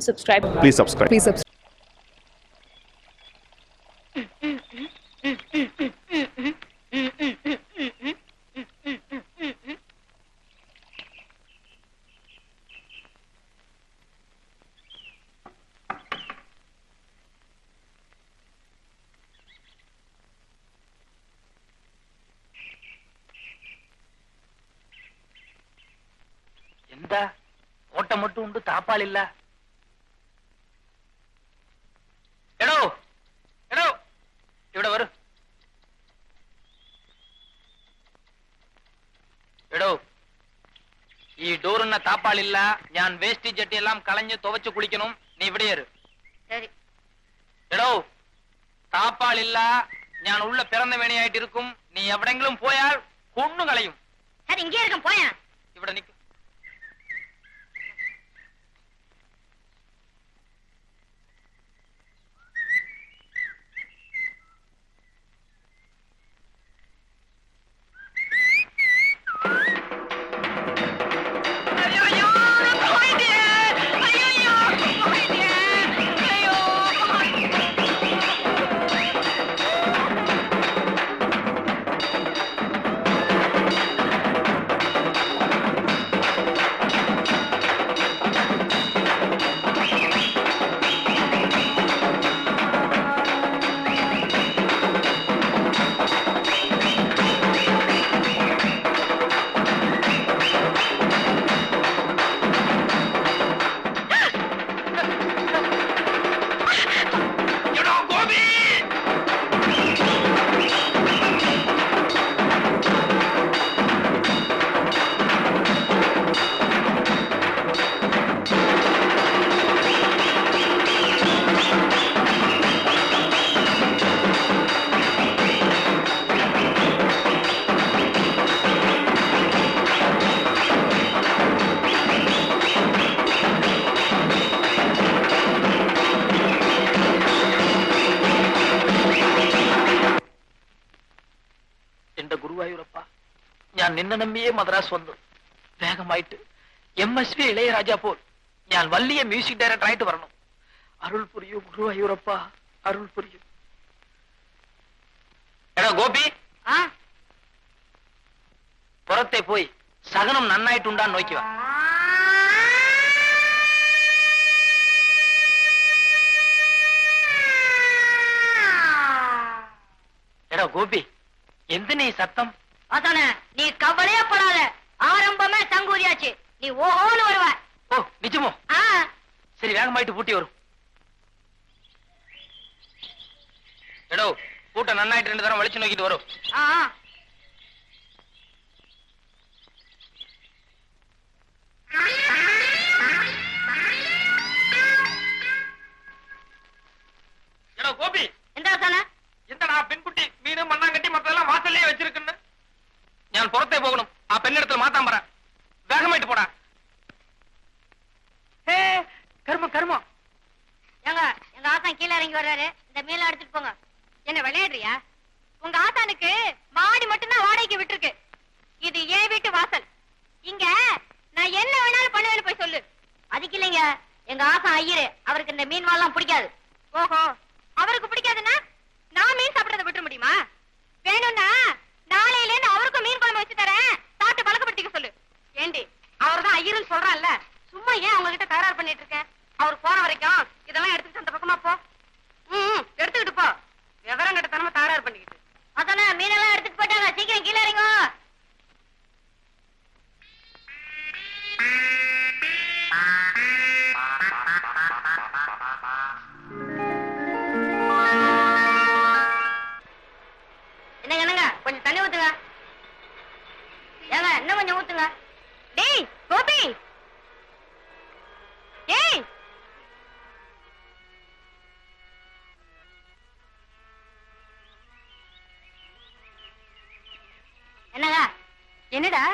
subscribe. Please subscribe. Please subscribe. எந்த ஓட்ட மட்டும் உண்டு தாப்பால் இல்ல ఈ தாப்பால் இல்லா ஞான் வேஷ்டி ஜட்டி எல்லாம் களைஞ்சு துவைச்சு குளிக்கணும் நீ விடையேறு சரி எடோ தாப்பால் இல்லா ஞான் உள்ள பிறந்த வேணியாயிட்டு இருக்கும் நீ எவடெங்கிலும் போயால் கொண்டு களையும் சரி இங்கே இருக்கும் போயா இவட நிக்கு നമ്പിയേ മദ്രാസ് വന്നു. വേഗമായിട്ട് എം എസ് വി ഇളയരാജ പോൽ ഞാൻ വലിയ മ്യൂസിക് ഡയറക്ടർ ആയിട്ട് വരണം. അരുൾ പുരിയൂ ഗുരുവായൂരപ്പ അരുൾ പുരിയൂ. എടാ ഗോപി. പുറത്തെ പോയി സഹനം നന്നായിട്ടുണ്ടാന്ന് നോക്കുക എടാ ഗോപി എന്തിനാ ഈ സത്തം அதான நீ கவலையே படாத. ஆரம்பமே சங்கூதியாச்சு நீ ஓஹோன்னு வருவ. ஓ நிஜமோ? சரி வேகமாயிட்டு பூட்டி வரும். எடோ கூட்டம் நன்னாயிட்டு ரெண்டு தரம் வலிச்சு நோக்கிட்டு வரும். கோபி. எந்த எந்தடா பெண்குட்டி மீன் மண்ணாங்கட்டி மத்தெல்லாம் வாசல்லே வச்சிருக்குன்னு. ഞാൻ പുറത്തേ പോകണം ആ പെണ്ണെടുത്ത് മാത്താൻ പറ വേഗമായിട്ട് പോടാ ഏ കർമ്മം കർമ്മം ஏங்க எங்க ஆசான் கீழே இறங்கி வர்றாரு இந்த மீனை எடுத்துட்டு போங்க என்ன விளையாடுறியா உங்க ஆசானுக்கு மாடி மட்டும்தான் வாடகைக்கு விட்டுருக்கு இது ஏன் வீட்டு வாசல் இங்க நான் என்ன வேணாலும் பண்ணுவேன்னு போய் சொல்லு அதுக்கு இல்லைங்க எங்க ஆசான் ஐயரு அவருக்கு இந்த மீன் வாழலாம் பிடிக்காது ஓஹோ அவருக்கு பிடிக்காதுன்னா நான் மீன் சாப்பிடறத விட்டுற முடியுமா வேணும்னா நாளையில இருந்து அவருக்கும் மீன் குழம்பு வச்சு தரேன். சாப்பிட்டு பழக்கப்படுத்திக்க சொல்லு. ஏண்டி அவர்தான் ஐயருன்னு சொல்றான்ல. சும்மா ஏன் அவங்க கிட்ட தகராறு பண்ணிட்டு இருக்கேன் அவர் போற வரைக்கும் இதெல்லாம் எடுத்துக்கிட்டு அந்த பக்கமா போ. ம் எடுத்துக்கிட்டு போ. விவரம் கிட்ட தனமா என்னடா?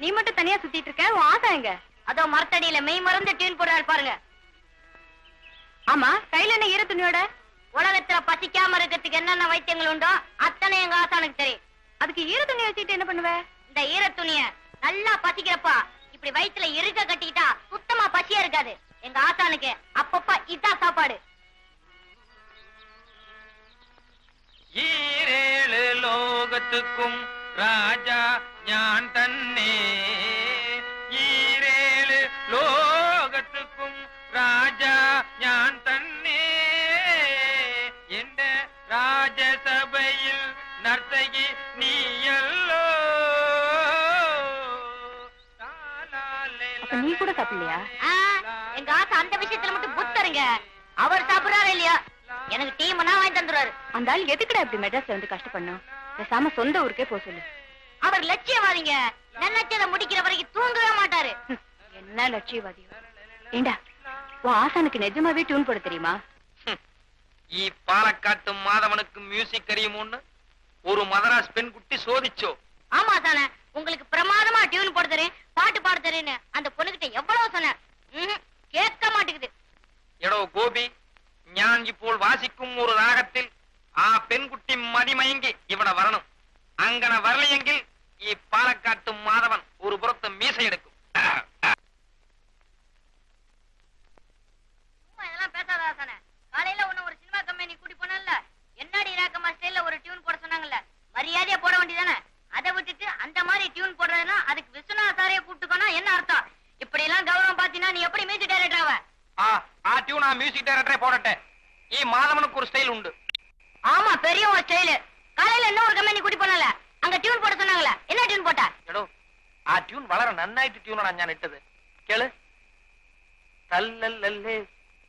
நீ மட்டும் தனியா சுத்திட்டு இருக்க? உன் ஆசை எங்க? அதோ மரத்தடியில மெய் மறந்து டியூன் போடுறாள் பாருங்க. ஆமா கையில என்ன ஈர துணியோட? உலகத்துல பசிக்காம இருக்கிறதுக்கு என்னென்ன வைத்தியங்கள் உண்டோ அத்தனை எங்க ஆசானுக்கு தெரியும் அதுக்கு ஈர துணி வச்சுட்டு என்ன பண்ணுவ? இந்த ஈர துணிய நல்லா பசிக்கிறப்பா இப்படி வயிற்றுல இருக்க கட்டிக்கிட்டா சுத்தமா பசியா இருக்காது. எங்க ஆசானுக்கு அப்பப்பா இதான் சாப்பாடு. ஈரேழு லோகத்துக்கும் ராஜா யான் தன்னே. ஈரேழு ராஜா யான் தன்னே. என்ற ராஜசபையில் நர்த்தகி நீ நீ கூட சாப்பிடலையா? எங்க ஆசை அந்த விஷயத்துல மட்டும் புத்தருங்க அவர் சாப்பிடுறாரு இல்லையா? எனக்கு டீ மனா வாங்கி தந்துடுறாரு அந்த ஆள் எதுக்குடா இப்படி மெட்ராஸ்ல வந்து கஷ்டப்படணும்? பேசாம சொந்த ஊருக்கே போக சொல்லு. அவர் லட்சியவாதிங்க. நினைச்சத முடிக்கிற வரைக்கும் தூங்கவே மாட்டாரு. என்ன லட்சியவாதி? ஆசானுக்கு நிஜமாவே டியூன் போட தெரியுமா? பாலக்காட்டு மாதவனுக்கு மியூசிக் தெரியுமோன்னு ஒரு மதராஸ் பெண் குட்டி சோதிச்சோ. ஆமா தானே உங்களுக்கு பிரமாதமா டியூன் போட தரேன் பாட்டு பாட தரேன்னு அந்த பொண்ணுகிட்ட எவ்வளவு சொன்ன கேட்க மாட்டேங்குது. எடோ கோபி ஞானி போல் வாசிக்கும் ஒரு ராகத்தில் ஆ பெண் குட்டி மதிமயங்கி இவட வரணும். அங்கன வரலையெங்கில் பாலக்காட்டு மாதவன் ஒரு புறத்தை மீசை எடுக்கும். നന്നായിട്ട് ട്യൂണാണ് ഞാൻ ഇട്ടത് കേള് തല്ലല്ലല്ലേ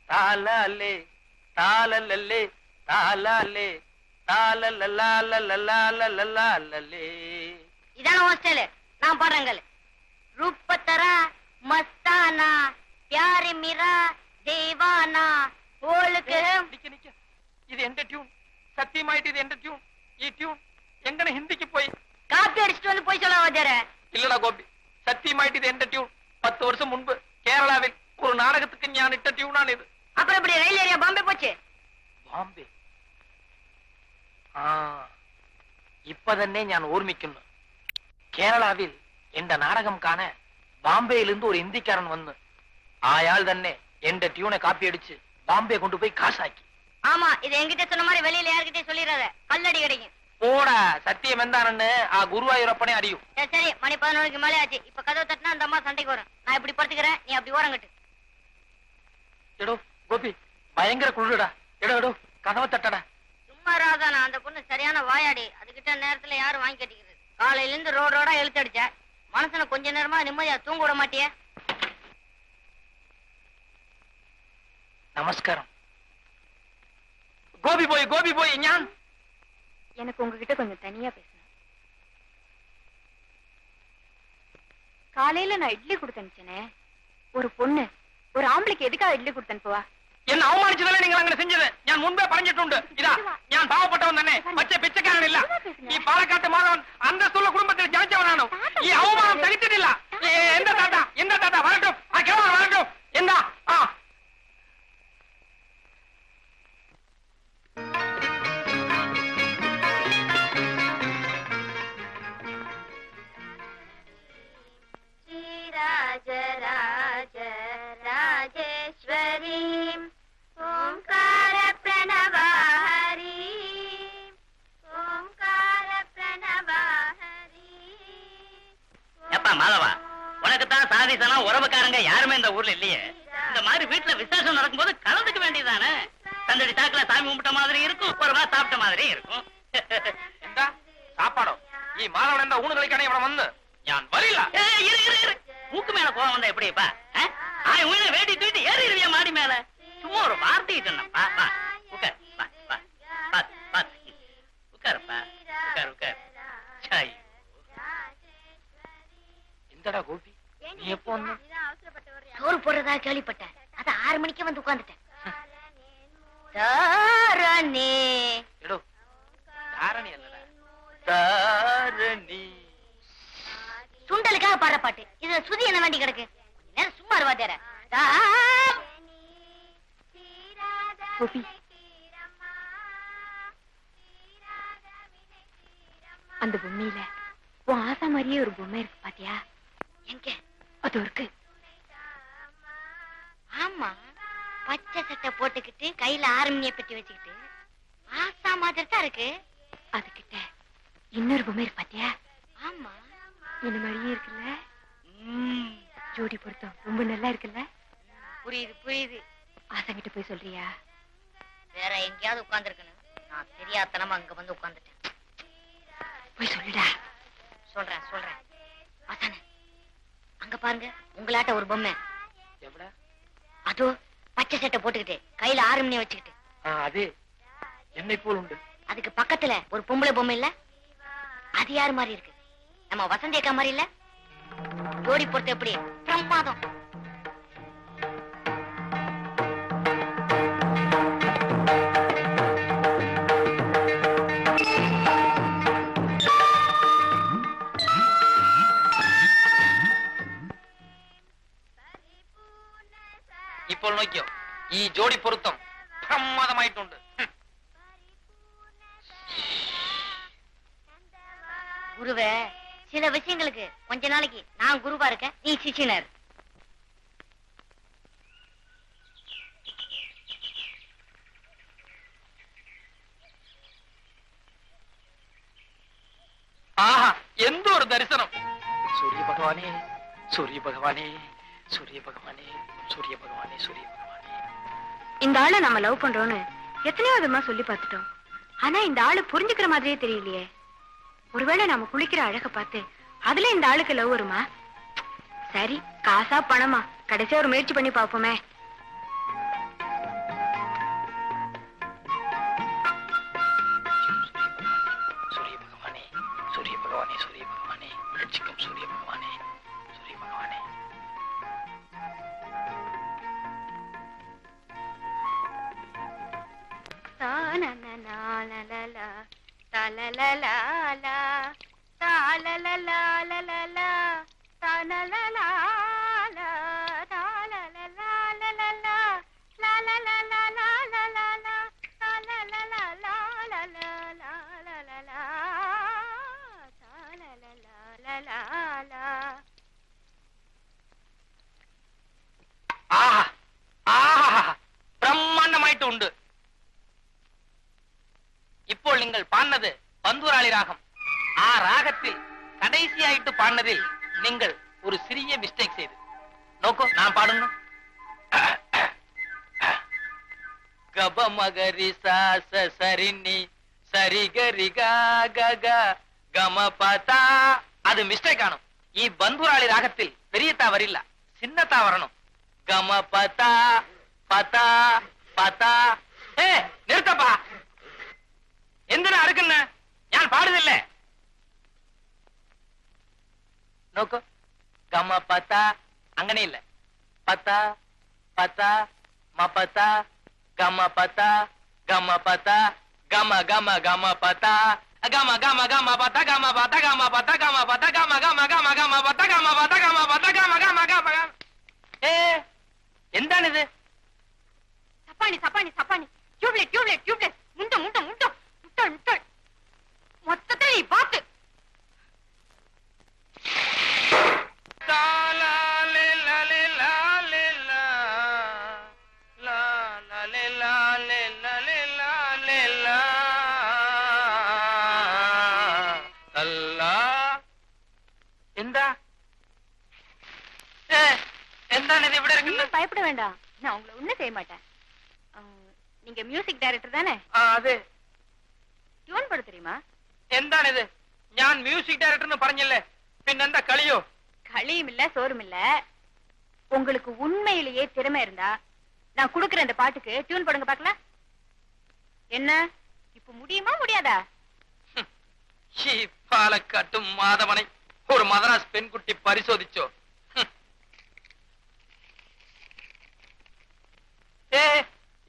താലല്ലേ താലല്ലല്ലേ താലല്ലേ താലല്ലല്ലാലല്ലല്ലാലല്ലല്ലേ இதான உன் ஸ்டைல் நான் பாடுறேங்க ரூபத்தரா மஸ்தானா பியாரி மீரா தேவானா ஓளுக்கு നിക്ക് നിക്ക് ഇത് എന്റെ ട്യൂൺ സത്യമായിട്ട് ഇത് എന്റെ ട്യൂൺ ഈ ട്യൂൺ എങ്ങനെ ഹിന്ദിക്ക് പോയി காப்பி அடிச்சிட்டு வந்து போய் சொல்ல வாத்தியாரே ഇല്ലടാ சத்தியமாயிட்டு இது எந்த டியூன் பத்து வருஷம் முன்பு கேரளாவில் ஒரு நாடகத்துக்கு ஞான இட்ட டியூனான இது. அப்புறம் இப்படி ரயில் ஏரியா பாம்பே போச்சு? பாம்பே. இப்பதன்னே ஞான் ஓர்மிக்கணும் கேரளாவில் எந்த நாடகம் காண பாம்பேயிலிருந்து ஒரு இந்திக்காரன் வந்து. ஆயால் தன்னே என் டியூனை காப்பி அடிச்சு பாம்பே கொண்டு போய் காசாக்கி. ஆமா இது எங்கிட்ட சொன்ன மாதிரி வெளியில யாருக்கிட்டே சொல்லிடுறத கல்லடி கிடைக்கும் போட சத்தியம் எந்தானு ஆ குருவாயூரப்பனே அறியும். சரி சரி மணி பதினொன்றுக்கு மேலே ஆச்சு இப்ப கதவு தட்டினா அந்த அம்மா சண்டைக்கு வரும். நான் இப்படி படுத்துக்கிறேன் நீ அப்படி ஓரங்கட்டு கோபி பயங்கர குளிருடா எடோ எடோ கதவை தட்டடா. சும்மா ராதானா அந்த பொண்ணு சரியான வாயாடி. அதுகிட்ட நேரத்துல யாரும் வாங்கி கட்டிக்கிறது? காலையில இருந்து ரோட ரோடா இழுத்தடிச்ச மனசுல கொஞ்ச நேரமா நிம்மதியா தூங்க விட மாட்டிய. நமஸ்காரம். கோபி போய் கோபி போய் ஞான். எனக்கு உங்ககிட்ட கொஞ்சம் தனியா பேசணும். காலையில நான் இட்லி கொடுத்து அனுப்பிச்சேனே. ஒரு பொண்ணு ஒரு ஆம்பளைக்கு எதுக்காக இட்லி கொடுத்து அனுப்புவா? என்ன அவமானிச்சதுல நீங்க அங்கே செஞ்சது? நான் முன்பே பறஞ்சிட்டு இதா நான் பாவப்பட்டவன் தானே பச்சை பிச்சைக்காரன் இல்ல நீ பாலக்காட்டு மாதவன் அந்த சொல்ல குடும்பத்தில் ஜனிச்சவன் நானும் நீ அவமானம் தகித்தது இல்ல எந்த தாத்தா எந்த தாத்தா வரட்டும் வரட்டும் எந்த மாதவா மாதவா. உனக்குத்தான் சாதிசனா உறவுக்காரங்க யாருமே இந்த ஊர்ல இல்லையே. இந்த மாதிரி வீட்டுல விசேஷம் நடக்கும் போது கலந்துக்க வேண்டியதானே தந்தடி தாக்கல சாமி கும்பிட்ட மாதிரி இருக்கும் ஒரு சாப்பிட்ட மாதிரி இருக்கும். சாப்பாடும் நீ மாதவன் என்ற ஊனுகளுக்கான இவன் வந்து? நான் வரில இரு இரு இரு. மூக்கு மேல போக வந்தா எப்படிப்பா ஆய் உயிரை வேட்டி தூக்கிட்டு ஏறிடுவியா மாடி மேல? சும்மா ஒரு வார்த்தையை சொன்னப்பா எங்கடா கோபி. நீ எப்போ சோறு போடுறதா கேள்விப்பட்டேன். அது ஆறு மணிக்கே வந்து உட்காந்துட்டேன் தாரணி. எடோ தாரணி அல்லடா. தாரணி. சுண்டலுக்காக பாடுற பாட்டு. இது சுதி என்ன வேண்டி கிடக்கு? நேரம் சும்மா இருவா தேர. கோபி. அந்த பொம்மையில உன் ஆசா மாதிரியே ஒரு பொம்மை இருக்கு பாத்தியா? எங்க? அது இருக்கு. ஆமா பச்சை சட்டை போட்டுக்கிட்டு கையில ஆரம்பிய பெட்டி வச்சுக்கிட்டு. ஆசா மாதிரி தான் இருக்கு. அதுகிட்ட இன்னொரு பொம்மை இருக்கு பாத்தியா? ஆமா. இந்த மாதிரியே இருக்குல்ல? ஜோடி பொருத்தம். ரொம்ப நல்லா இருக்குல்ல? புரியுது புரியுது. ஆசங்கிட்ட போய் சொல்றியா? வேற எங்கேயாவது உட்கார்ந்துருக்கணும். நான் தெரியாதனமா அங்க வந்து உட்கார்ந்துட்டேன். போய் சொல்லுடா. சொல்றேன் சொல்றேன். அதானே அங்க பாருங்க உங்களாட்ட ஒரு பொம்மை. அதோ பச்சை சட்டை போட்டுக்கிட்டு கையில ஆறு மணி வச்சுக்கிட்டு. அது என்னை போல் உண்டு. அதுக்கு பக்கத்துல ஒரு பொம்பளை பொம்மை இல்ல? அது யார் மாதிரி இருக்கு? நம்ம வசந்தி அக்கா மாதிரி இல்ல? ஜோடி பொறுத்த எப்படி? பிரமாதம் ഇപ്പോൾ നോക്കിയോ ഈ ജോഡി പൊരുത്തം പ്രമാദമായിട്ടുണ്ട് ഹും. குருவே சில விஷயங்களுக்கு கொஞ்ச நாளைக்கு நான் குருவா இருக்கேன் நீ சிஷியனர் ആഹാ എന്തൊരു ദർശനം സൂര്യ ഭഗവാനെ സൂര്യ ഭഗവാനെ சூரிய பகவானே சூரிய பகவானே சூரிய பகவானே. இந்த ஆளை நம்ம லவ் பண்றோம்னு எத்தனையோ விதமா சொல்லி பார்த்துட்டோம். ஆனா இந்த ஆளு புரிஞ்சுக்கிற மாதிரியே தெரியலையே. ஒருவேளை நாம குளிக்கிற அழக பார்த்து அதுல இந்த ஆளுக்கு லவ் வருமா? சரி காசா பணமா? கடைசியா ஒரு முயற்சி பண்ணி பார்ப்போமே. ஐம்பூராளி ராகம். ஆ ராகத்தில் கடைசியாயிட்டு பாடினதில் நீங்கள் ஒரு சிறிய மிஸ்டேக் செய்து. நோக்கோ நான் பாடணும். கப மகரி சாச சரினி சரிகரி கம பதா அது மிஸ்டேக் ஆனும். இ பந்துராளி ராகத்தில் பெரியத்தா வரில்ல சின்னத்தா வரணும் கம பதா பதா பதா ஏ நிறுத்தப்பா. எந்தன அடுக்குன்ன ഞാൻ പാടുന്നില്ലേ നോക്കൂ ഗമ പത അങ്ങനെയില്ല പത പത മപത ഗമ പത ഗമ പത ഗമ ഗമ ഗമ പത ഗമ ഗമ ഗമ പത ഗമ പത ഗമ പത ഗമ പത ഗമ ഗമ ഗമ ഗമ പത ഗമ പത ഗമ പത ഗമ ഗമ ഗമ ഗമ ഏ എന്താണിത് சப்பானி சப்பானி சப்பானி டியூப்லைட் டியூப்லைட் டியூப்லைட் முண்டை முண்டை முண்டை முட்டை முட்டை மொத்தத்துல நீ பாத்து. பயப்பட வேண்டாம். நான் உங்களை ஒண்ணு செய்ய மாட்டேன். நீங்க மியூசிக் டைரக்டர் தானே? அது. டியூன் போட தெரியுமா? എന്താണിത് ഞാൻ മ്യൂസിക് ഡയറക്ടർ എന്ന് പറഞ്ഞില്ലേ പിന്നെന്താ കളിയോ களியும் இல்ல சோறும் இல்ல உங்களுக்கு உண்மையிலேயே திறமை இருந்தா நான் குடுக்குற இந்த பாட்டுக்கு டியூன் போடுங்க பார்க்கலாம் என்ன இப்ப முடியுமா முடியாதா ഹും. ഈ പാലക്കാട്ടും മാധവനെ ഒരു മദ്രാസ് പെൺകുട്ടി പരിശോധിച്ചോ ഹും. ഏ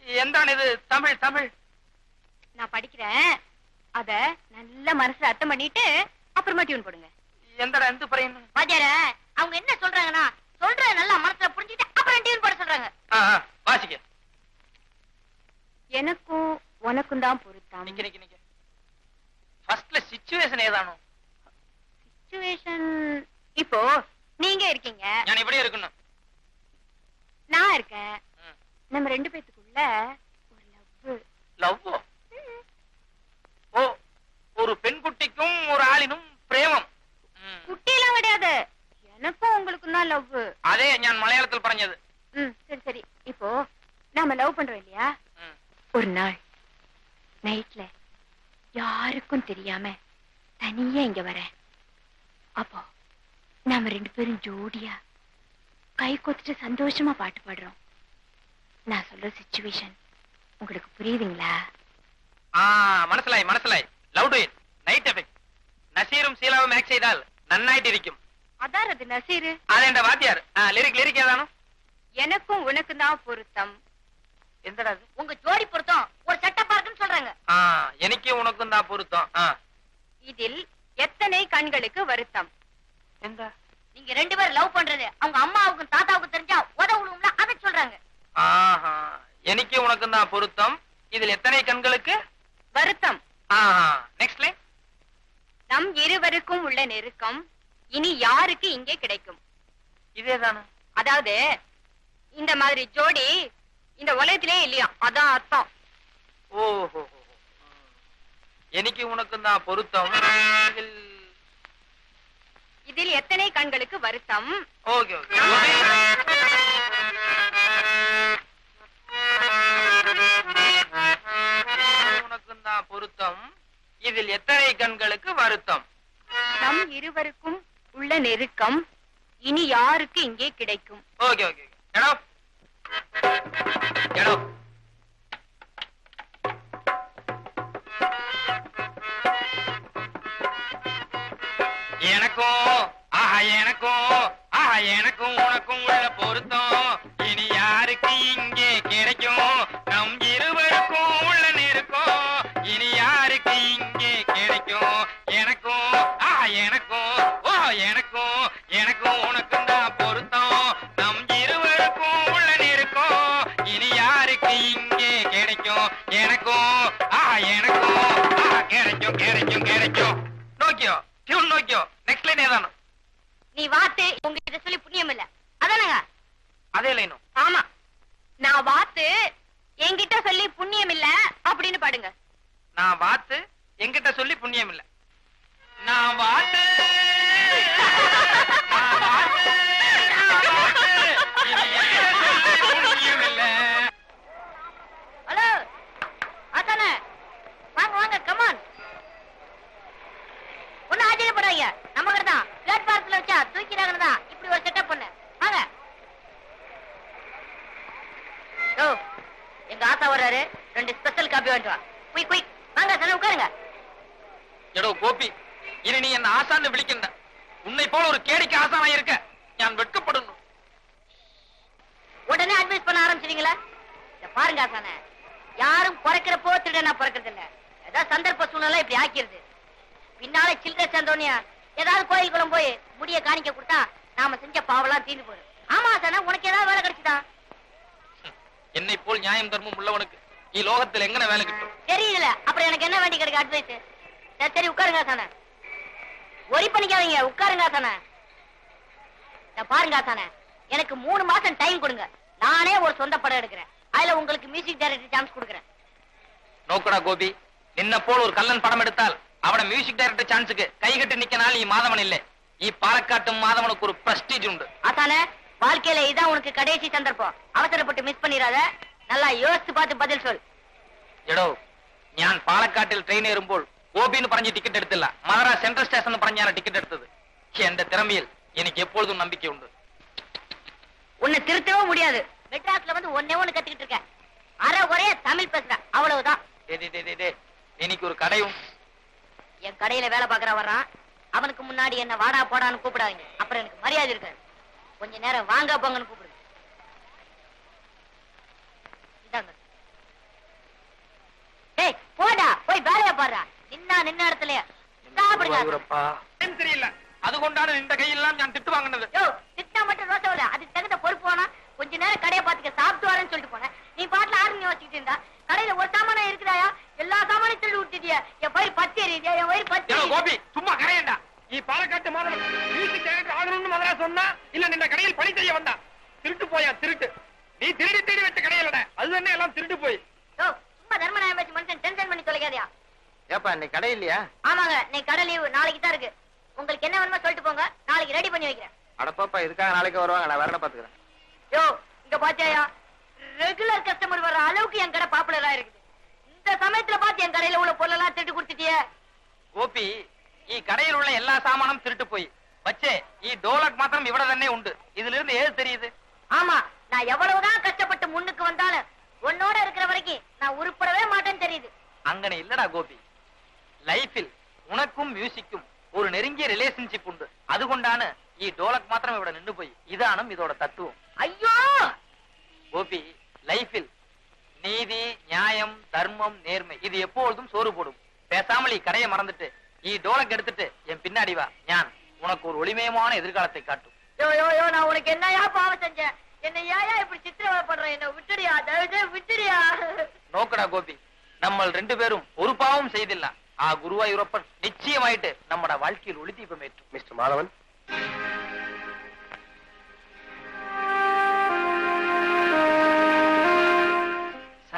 എന്താണിത് തമിഴ് തമിഴ് நான் படிக்கிறேன் அத நல்ல மனசுல அர்த்தம் பண்ணிட்டு அப்புறமா டியூன் போடுங்க. எந்தடா எந்த பறையணும் வாத்தியார அவங்க என்ன சொல்றாங்கன்னா சொல்ற நல்லா மனசுல புரிஞ்சுட்டு அப்புறம் டியூன் போட சொல்றாங்க. வாசிக்க எனக்கும் உனக்கும் தான் பொருத்தம். நிக்க நிக்க நிக்க. ஃபர்ஸ்ட்ல சிச்சுவேஷன் ஏதானோ? சிச்சுவேஷன் இப்போ நீங்க இருக்கீங்க. நான் இப்படியே இருக்கணும். நான் இருக்கேன். நம்ம ரெண்டு பேத்துக்குள்ள ஒரு லவ் லவ் ஒரு பெண் குட்டிக்கும் ஒரு ஆளினும் പ്രേമം കുട്ടിയെല്ലാം വിടാതെ എനക്കും ഉങ്ങൾക്കും ലവ് അതെ ഞാൻ മലയാളത്തിൽ പറഞ്ഞത് ശരി ശരി ഇപ്പോ நாம லவ் பண்றோம் இல்லையா? ஒரு நாள் நைட்ல யாருக்கும் தெரியாம தனியா இங்க வரேன். அப்போ நாம ரெண்டு பேரும் ஜோடியா கை கொத்துட்டு சந்தோஷமா பாட்டு பாடுறோம். நான் சொல்ற சிச்சுவேஷன் உங்களுக்கு புரியுதுங்களா? மனசிலாய் மனசிலாய். Love to it night effect நசீரும் சீலாவும் மேக் செய்தால் நன்னாயிட்டு இருக்கும். அதான் அது நசீரு. அது என்ற வாத்தியார். லிரிக் லிரிக் ஏதானும் எனக்கும் உனக்கு தான் பொருத்தம். எந்தடா அது? உங்க ஜோடி பொருத்தம். ஒரு செட்டப்பா இருக்குன்னு சொல்றாங்க. எனக்கும் உனக்கும் தான் பொருத்தம். இதில் எத்தனை கண்களுக்கு வருத்தம்? எந்த? நீங்க ரெண்டு பேரும் லவ் பண்றது. அவங்க அம்மாவுக்கும் தாத்தாவுக்கும் தெரிஞ்சா உதவுலும்ல அதை சொல்றாங்க. ஆஹா எனக்கும் உனக்கும் தான் பொருத்தம். இதில் எத்தனை கண்களுக்கு? வருத்தம். ஆஹா நெக்ஸ்ட் லைன் நம் இருவருக்கும் உள்ள நெருக்கம் இனி யாருக்கு இங்கே கிடைக்கும்? அதாவது இந்த மாதிரி ஜோடி இந்த உலகத்திலே இல்லையா? அதான் அர்த்தம். ஓஹோ எனக்கு உனக்கும் தான் பொருத்தம். இதில் எத்தனை கண்களுக்கு வருத்தம்? ஓகே. உனக்கும் தான் பொருத்தம். இதில் எத்தனை கண்களுக்கு வருத்தம்? நம் இருவருக்கும் உள்ள நெருக்கம் இனி யாருக்கு இங்கே கிடைக்கும்? ஓகே ஓகே எனக்கும் ஆஹா எனக்கும் ஆஹா எனக்கும் உனக்கும் உள்ள பொருத்தம். இனி யாருக்கு ஆஹா கிடைக்கும் கோயிலுக்குள்ள போய் முடிய காணிக்க கொடுத்தா நாம செஞ்ச பாவெல்லாம் தீர்ந்து போயிடும். ஆமா சனா உனக்கு ஏதாவது வேலை கிடைச்சதா? என்னை போல் நியாயம் தர்மம் உள்ளவனுக்கு நீ லோகத்தில் எங்கன வேலை கிட்டும்? தெரியல அப்புறம் எனக்கு என்ன வேண்டி கிடைக்க அட்வைஸ் சரி உட்காருங்க சனா ஒரி பண்ணிக்காதீங்க. உட்காருங்க சனா பாருங்க சனா எனக்கு மூணு மாசம் டைம் கொடுங்க. நானே ஒரு சொந்த படம் எடுக்கிறேன். அதுல உங்களுக்கு மியூசிக் டைரக்டர் சான்ஸ் கொடுக்குறேன். நோக்கடா கோபி. என்ன போல் ஒரு கல்லன் படம் எடுத்தால் அவன மியூசிக் டைரக்டர் சான்ஸுக்கு கைகட்டு நிக்கனால நீ மாதவன் இல்ல. நீ பாலக்காட்டும் மாதவனுக்கு ஒரு பிரஸ்டீஜ் உண்டு. அதானே? வாழ்க்கையில இதான் உனக்கு கடைசி சந்தர்ப்பம். அவசரப்பட்டு மிஸ் பண்ணிடாத நல்லா யோசிச்சு பார்த்து பதில் சொல். எடோ ഞാൻ பாலக்காட்டில் ட்ரெயின் ஏறும்போல் ഗോപിന്ന് പറഞ്ഞ് டிக்கெட் എടുത്തില്ല மதரா சென்ட்ரல் ஸ்டேஷன் പറഞ്ഞാണ് டிக்கெட் எடுத்தது. പക്ഷെ திறமையில்? எனக்கு எப்பொழுதும் நம்பிக்கை உண்டு. உன்னை திருத்தவே முடியாது. மெட்ராஸ்ல வந்து ஒன்னே ஒண்ணு கத்துக்கிட்டு இருக்க அரை குறைய தமிழ் பேசுற அவ்வளவுதான். எனக்கு ஒரு கடையும் என் கடையில வேலை பாக்குற வர்றான் அவனுக்கு முன்னாடி என்ன வாடா போடான்னு கூப்பிடாதீங்க. அப்புறம் எனக்கு மரியாதை இருக்காது கொஞ்ச நேரம் வாங்க போங்கன்னு கூப்பிடுங்க. போய் வேலையை பாடுறா. நின்னா நின்ன இடத்துல அது கொண்டாட இந்த கையெல்லாம் நான் திட்டு வாங்கினது. திட்டா மட்டும் ரோசவில்ல அது தகுந்த பொறுப்பு வேணா கொஞ்ச நேரம் கடையை பாத்துக்க சாப்பிட்டு வரேன்னு சொல்லிட்டு போன நீ பாட்டுல ஆரம்பி வச்சுக்கிட்டு இருந்தா. கடையில ஒரு என் பயிர் பச்சை என் பயிர் பச்சை கோபி சும்மா கரையண்டா. நீ பாலக்காட்டு மாதவன் மியூசிக் இல்ல நின்ன கடையில் பணி செய்ய வந்தா. திருட்டு போயா திருட்டு. நீ திருடி தேடி வச்ச கடையிலட. அது எல்லாம் திருட்டு போய். சும்மா மனுஷன் டென்ஷன் பண்ணி தொலைக்காதியா? ஏப்பா நீ கடை ஆமாங்க நீ கடை லீவு நாளைக்கு தான் இருக்கு. உங்களுக்கு என்ன வேணுமோ சொல்லிட்டு போங்க. நாளைக்கு ரெடி பண்ணி வைக்கிறேன். அடப்பாப்பா இதுக்காக நாளைக்கு வருவாங்க நான் வரட பாத்துக்கிறேன். யோ இங்க பாத்தியா ரெகுலர் கஸ்டமர் வர்ற அளவுக்கு என் கடை பாப்புலரா இருக்குது. இந்த சமயத்துல பார்த்து என் கடையில உள்ள பொருளெல்லாம் திருட்டு கொடுத்துட்டியே கோபி ಈ கடையில் உள்ள எல்லா சாமானும் திருட்டு போய் வச்சே ಈ டோலக் மாத்திரம் இவ்வளவு தண்ணே உண்டு இதுல இருந்து ஏது தெரியுது ஆமா நான் எவ்வளவுதான் கஷ்டப்பட்டு முன்னுக்கு வந்தாலும் உன்னோட இருக்கிற வரைக்கும் நான் உருப்படவே மாட்டேன்னு தெரியுது அங்கன இல்லடா கோபி லைஃபில் உனக்கும் மியூசிக்கும் ஒரு நெருங்கிய ரிலேஷன்ஷிப் உண்டு அதுகொண்டான ഈ டோலக் மாத்திரம் இவட நின்னு போய் இதானும் இதோட தத்துவம் ஐயோ கோபி லைஃபில் நீதி நியாயம் தர்மம் நேர்மை இது எப்பொழுதும் சோறு போடும். பேசாமல் கடையை மறந்துட்டு ஈ டோலக் எடுத்துட்டு என் பின்னாடி வா. ஞான் உனக்கு ஒரு ஒளிமயமான எதிர்காலத்தை காட்டும். யோ யோ யோ நான் உனக்கு என்னையா பாவம் செஞ்சேன்? என்ன ஏயா இப்படி சித்திரவதை பண்றேன் என்ன விட்டுடியா விட்டுடியா? நோக்கடா கோபி. நம்ம ரெண்டு பேரும் ஒரு பாவம் செய்தில்ல ஆ குருவாயூரப்பன் நிச்சயமாயிட்டு நம்மட வாழ்க்கையில் ஒளி தீபம் ஏற்றும். மிஸ்டர் மாதவன்.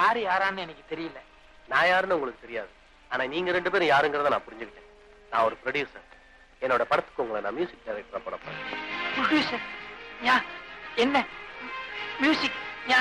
சாரி யாரான்னு எனக்கு தெரியல. நான் யாருன்னு உங்களுக்கு தெரியாது. ஆனா நீங்க ரெண்டு பேரும் யாருங்கிறத நான் புரிஞ்சுக்கிட்டேன். நான் ஒரு ப்ரொடியூசர் என்னோட படத்துக்கு உங்களை நான் மியூசிக் டைரக்டரா போட போறேன். ப்ரொடியூசர் என்ன? மியூசிக் ஞா.